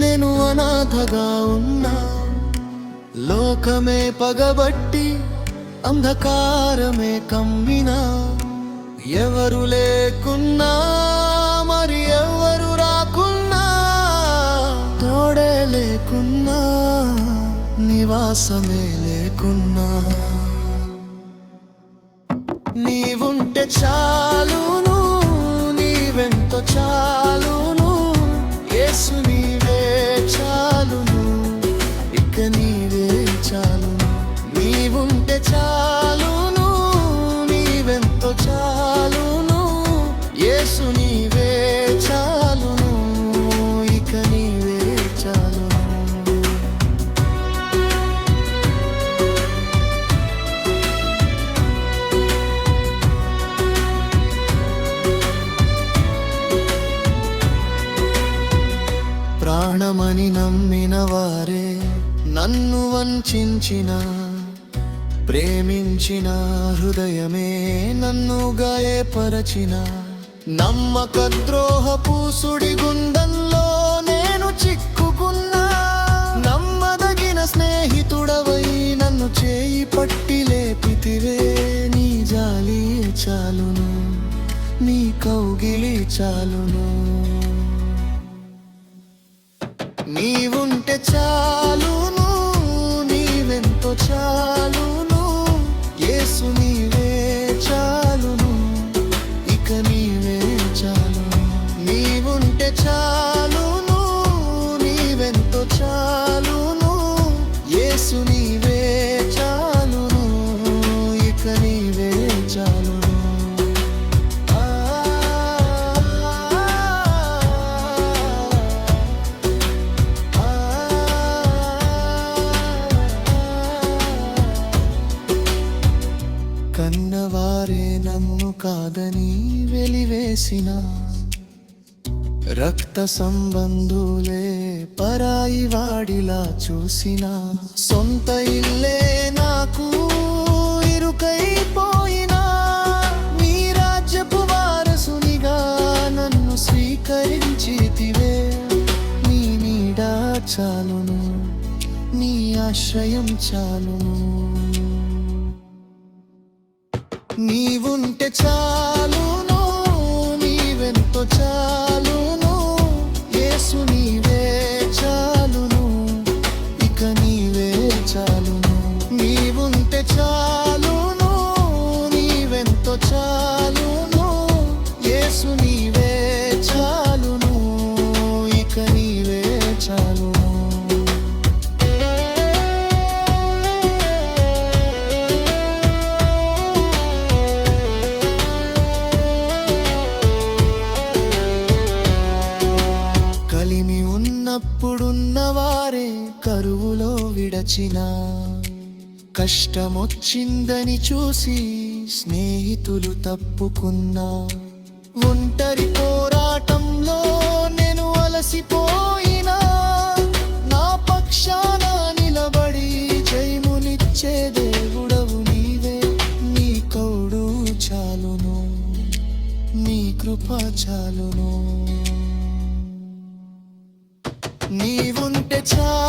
నేను అనాథగా ఉన్నా. లోకమే పగబట్టి అంధకారమే కమ్మినా. ఎవరు లేకున్నా మరి ఎవరు రాకున్నా. తోడే లేకున్నా నివాసమే లేకున్నా. నీవుంటే చాలును నీవెంత చాలును. యేసు నీవే చాలు. నీవుంటే చాలును నీవెంతో చాలును. యేసు నీవే చాలును ఇక నీవే చాలు ప్రాణమని నమ్మి నన్ను వంచిన ప్రేమించిన హృదయమే నన్ను గాయపరచిన. నమ్మక ద్రోహపు సుడి గుండంలో నేను చిక్కుకున్నా. నమ్మదగిన స్నేహితుడవై నన్ను చేయి పట్టి లేపితివే. నీ జాలి చాలును నీ కౌగిలి చాలును. నీవుంటే చాలును ఇక కన్నవారే నన్ను కాదని వెలివేసిన రక్త సంబంధులే పరాయి వాడిలా చూసిన సొంత ఇల్లే నాకు ఇరుకైపోయినా నీ రాజ్యపు వారసునిగా నన్ను స్వీకరించితివే నీ నీడా చాలును నీ ఆశ్రయం చాలును. నీవుంటే చాలు. గెలిచినా కష్టమొచ్చిందని చూసి స్నేహితులు తప్పుకున్నా ఒంటరి పోరాటంలో నేను అలసిపోయినా నా పక్షాన నిలబడి జయమునిచ్చే దేవుడవు నీవే నీ కౌడు చాలును నీ కృప చాలును. నీవుంటే చాలు.